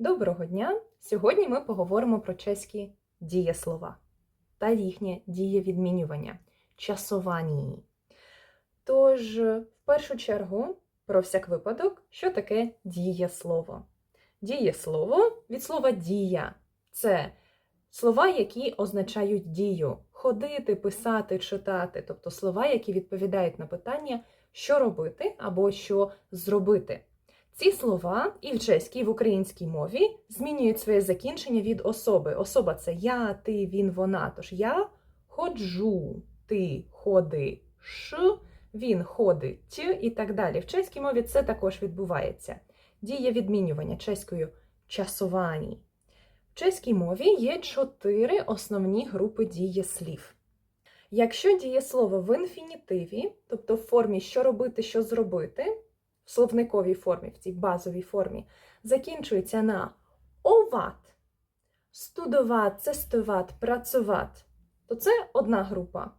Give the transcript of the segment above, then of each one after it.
Доброго дня! Сьогодні ми поговоримо про чеські дієслова та їхнє дієвідмінювання часовані. Тож, в першу чергу, про всяк випадок, що таке дієслово? Дієслово від слова дія це слова, які означають дію ходити, писати, читати, тобто слова, які відповідають на питання, що робити або що зробити. Ці слова і в чеській, і в українській мові змінюють своє закінчення від особи. Особа це я, ти, він, вона. Тож я ходжу, ти ходиш, він ходить і так далі. В чеській мові це також відбувається. Дія відмінювання чеською часовані. В чеській мові є чотири основні групи дієслів. Якщо дієслово в інфінітиві, тобто в формі що робити, що зробити, словниковій формі, в цій базовій формі, закінчується на оват, студоват, цестуват, працюват, то це одна група.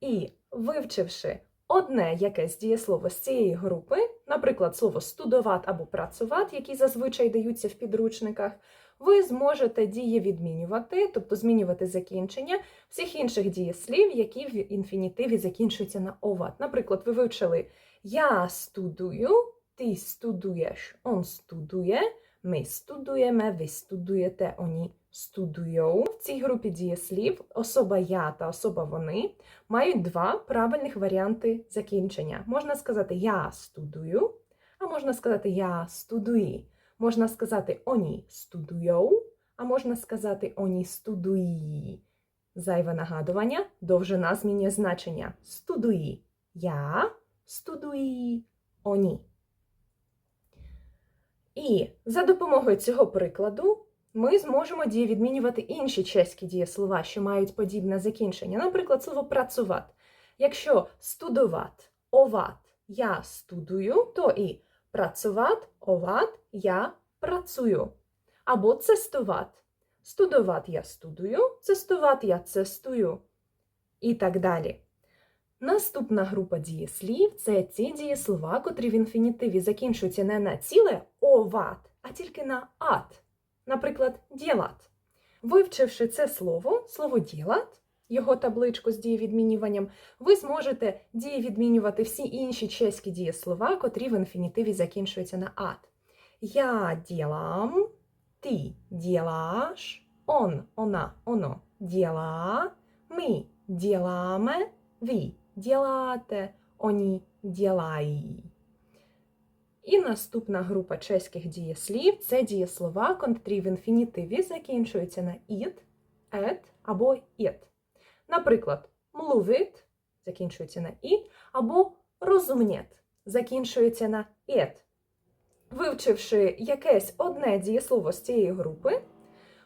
І вивчивши одне якесь дієслово з цієї групи, наприклад, слово студоват або працюват, які зазвичай даються в підручниках, ви зможете дієвідмінювати, тобто змінювати закінчення всіх інших дієслів, які в інфінітиві закінчуються на оват. Наприклад, ви вивчили я студую, ти студуєш, он студує, ми студуємо, ви студуєте, вони студують. В цій групі дієслів особа я та особа вони мають два правильних варіанти закінчення. Можна сказати я студую, а можна сказати я студуї. Можна сказати оні студують, а можна сказати оні студуї. Зайве нагадування, довжина змінює значення. Студуї. Я студуї оні. І за допомогою цього прикладу ми зможемо дієвідмінювати інші чеські дієслова, що мають подібне закінчення. Наприклад, слово працювати. Якщо студоват, оват, я студую, то і працювати, оват, я працюю. Або цестуват. Студоват я студую, цестуват я цестую. І так далі. Наступна група дієслів це ті дієслова, котрі в інфінітиві закінчуються не на ціле оват, а тільки на ат. Наприклад, ділат. Вивчивши це слово, слово ділат, його табличку з дієвідмінюванням, ви зможете дієвідмінювати всі інші чеські дієслова, котрі в інфінітиві закінчуються на ат. Я ділам, ти ділаш, он, она, оно діла, ми діламе, ви ділате, оні ділаї. І наступна група чеських дієслів це дієслова, котрі в інфінітиві закінчуються на іт, ет або іт. Наприклад, млувит закінчується на іт, або розумнєт закінчується на ет. Вивчивши якесь одне дієслово з цієї групи,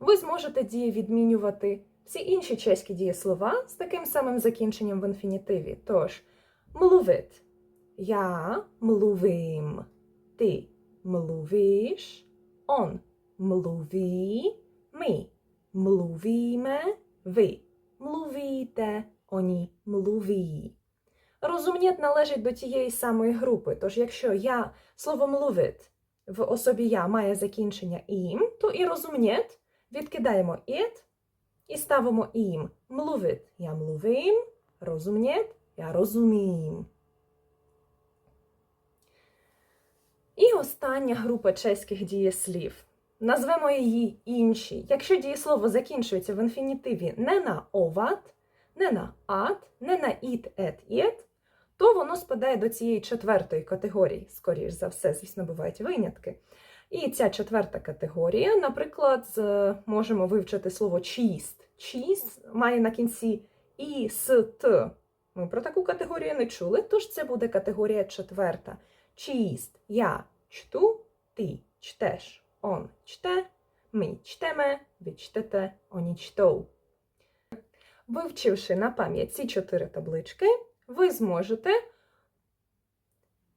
ви зможете дієвідмінювати всі інші чеські дієслова з таким самим закінченням в інфінітиві. Тож, млувит. Я млувим. Ти млувиш. Он млуві. Ми млувіме. Ви млувіте. Оні млуві. Розумнєт належить до тієї самої групи. Тож, якщо я слово млувит в особі я має закінчення ім, то і розумнєт відкидаємо іт і ставимо ім. Млувит. Я млувим, розумнєт, я розумім. І остання група чеських дієслів. Назвемо її інші. Якщо дієслово закінчується в інфінітиві не на оват, не на ат, не на іт, ет, іт, то воно спадає до цієї четвертої категорії, скоріш за все, звісно, бувають винятки. І ця четверта категорія, наприклад, можемо вивчити слово чіст. Чіст має на кінці і с т. Ми про таку категорію не чули, тож це буде категорія четверта. Чіст. Я чту, ти чтеш, он чте, ми чтеме, ви чтете, оні чтов. Вивчивши на пам'ять ці чотири таблички, ви зможете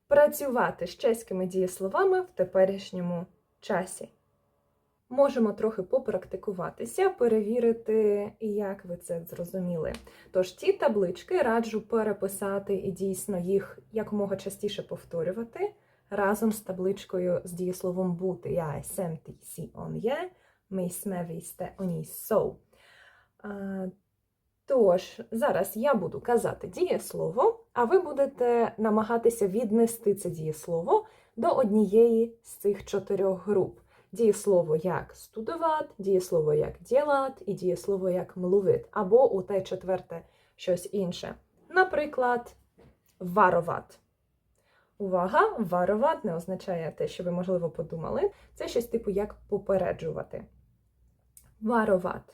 працювати з чеськими дієсловами в теперішньому часі. Можемо трохи попрактикуватися, перевірити, як ви це зрозуміли. Тож ці таблички раджу переписати і дійсно їх якомога частіше повторювати. разом з табличкою з дієсловом бути. Я ty jsi, on je, ми jsme, ви сте, oni jsou. А, Тож, зараз я буду казати дієслово, а ви будете намагатися віднести це дієслово до однієї з цих чотирьох груп. Дієслово як студувати, дієслово як ділати і дієслово як млuvit, або у те четверте щось інше. Наприклад, варувати. Увага, варувати не означає те, що ви, можливо, подумали. Це щось типу як попереджувати. Варувати.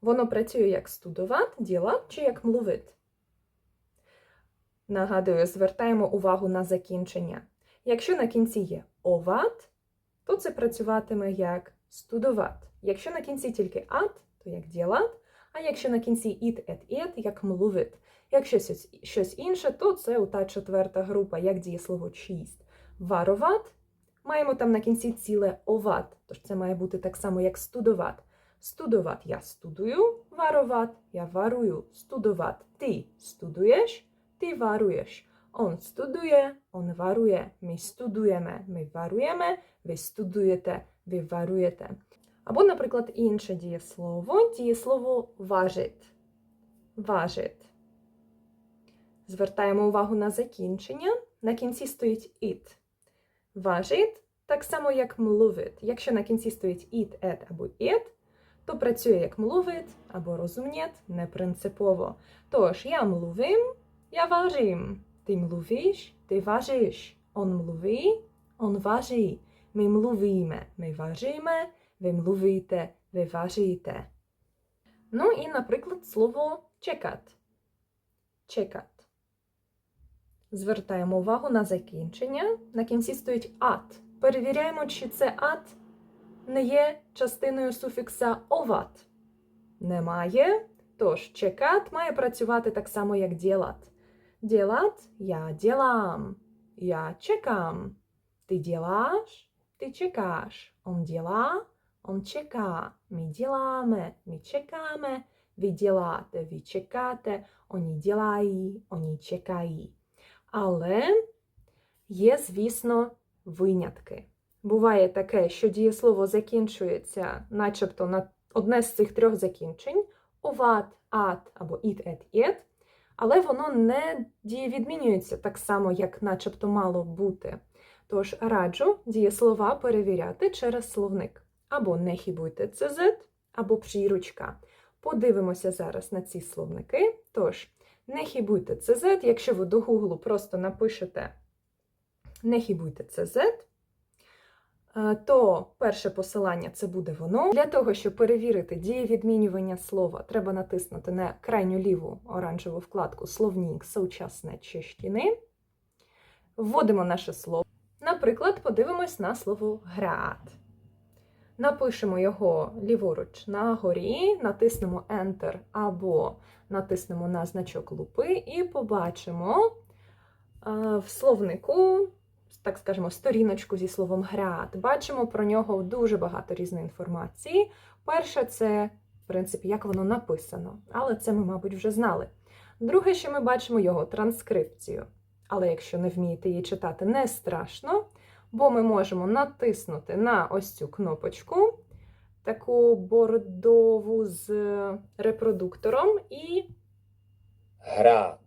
Воно працює як студувати, ділати чи як млuvit. Нагадую, звертаємо увагу на закінчення. Якщо на кінці є оват, то це працюватиме як студувати. Якщо на кінці тільки ат, то як ділат, а якщо на кінці іт, ет, ет, як млuvit. Якщо щось, інше, то це у та четверта група, як дієслово чисть. Варovat. Маємо там на кінці ціле оват, тож це має бути так само, як студovat. Студovat я студую, варovat я варую, студovat ти студуєш, ти варуєш. Он студує, он варує, ми студуємо, ми варуємо, ви студуєте, ви варуєте. Або, наприклад, інше дієслово, дієслово важить. Важить. Звертаємо увагу на закінчення. На кінці стоїть it. Важить так само, як млuvit. Якщо на кінці стоїть it, et або it, то працює як mluvit або розумнєт, не принципово. Тож я mluvim, я важим. Ти mluvíš, ти важиш. Он mluví, он важí. Ми mluvíme, ми важíme, ви mluvíte, ви важíte. Ну і, наприклад, слово чекати. Чекати. Звертаємо увагу на закінчення. На кінці стоїть ат. Перевіряємо, чи це ат не є частиною суфікса оват. Немає. Тож чекат має працювати так само, як ділат. Ділат я ділам. Я чекам. Ти ділаш, ти чекаш. Он діла, он чека. Ми діламе, ми чекаме. Ви ділате, ви чекате. Они ділаї, они чекаї. Але є, звісно, винятки. Буває таке, що дієслово закінчується, начебто на одне з цих трьох закінчень оват, ат або іт, ет, єт, але воно не дієвідмінюється так само, як начебто мало бути. Тож раджу дієслова перевіряти через словник. Або не хібуйте ЦЗ, або пріручка. Подивимося зараз на ці словники. Тож, не хібуйте ЦЗ, якщо ви до Google просто напишете не хібуйте ЦЗ, то перше посилання це буде воно. Для того, щоб перевірити дієвідмінювання слова, треба натиснути на крайню ліву оранжеву вкладку Словник сучасне чештіни. Вводимо наше слово. Наприклад, подивимось на слово град. Напишемо його ліворуч на горі, натиснемо Enter або натиснемо на значок лупи і побачимо е, в словнику так скажемо, сторіночку зі словом град. Бачимо про нього дуже багато різної інформації. Перше, це, в принципі, як воно написано, але це ми, мабуть, вже знали. Друге, що ми бачимо його транскрипцію. Але якщо не вмієте її читати, не страшно, бо ми можемо натиснути на ось цю кнопочку, таку бордову з репродуктором, і Град.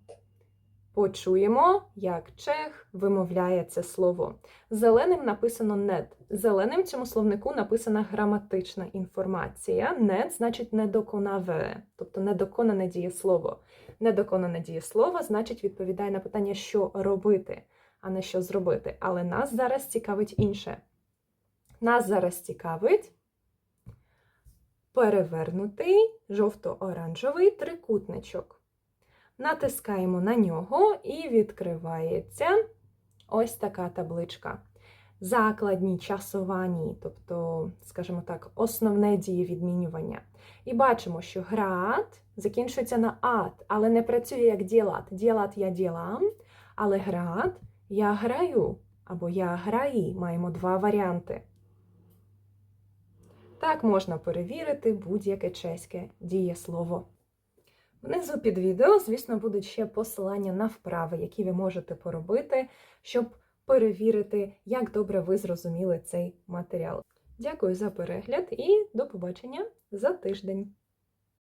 Почуємо, як чех вимовляє це слово. Зеленим написано нед. Зеленим цьому словнику написана граматична інформація. Нед значить недоконаве, тобто недоконане дієслово. Недоконане дієслово значить відповідає на питання, що робити, а не що зробити. Але нас зараз цікавить інше. Нас зараз цікавить перевернутий жовто-оранжевий трикутничок. Натискаємо на нього і відкривається ось така табличка. Закладні, часовані, тобто, скажімо так, основне дієвідмінювання. І бачимо, що град закінчується на ат, але не працює як ділат. Ділат я ділам, але град я граю або я граї. Маємо два варіанти. Так можна перевірити будь-яке чеське дієслово. Внизу під відео, звісно, будуть ще посилання на вправи, які ви можете поробити, щоб перевірити, як добре ви зрозуміли цей матеріал. Дякую за перегляд і до побачення за тиждень!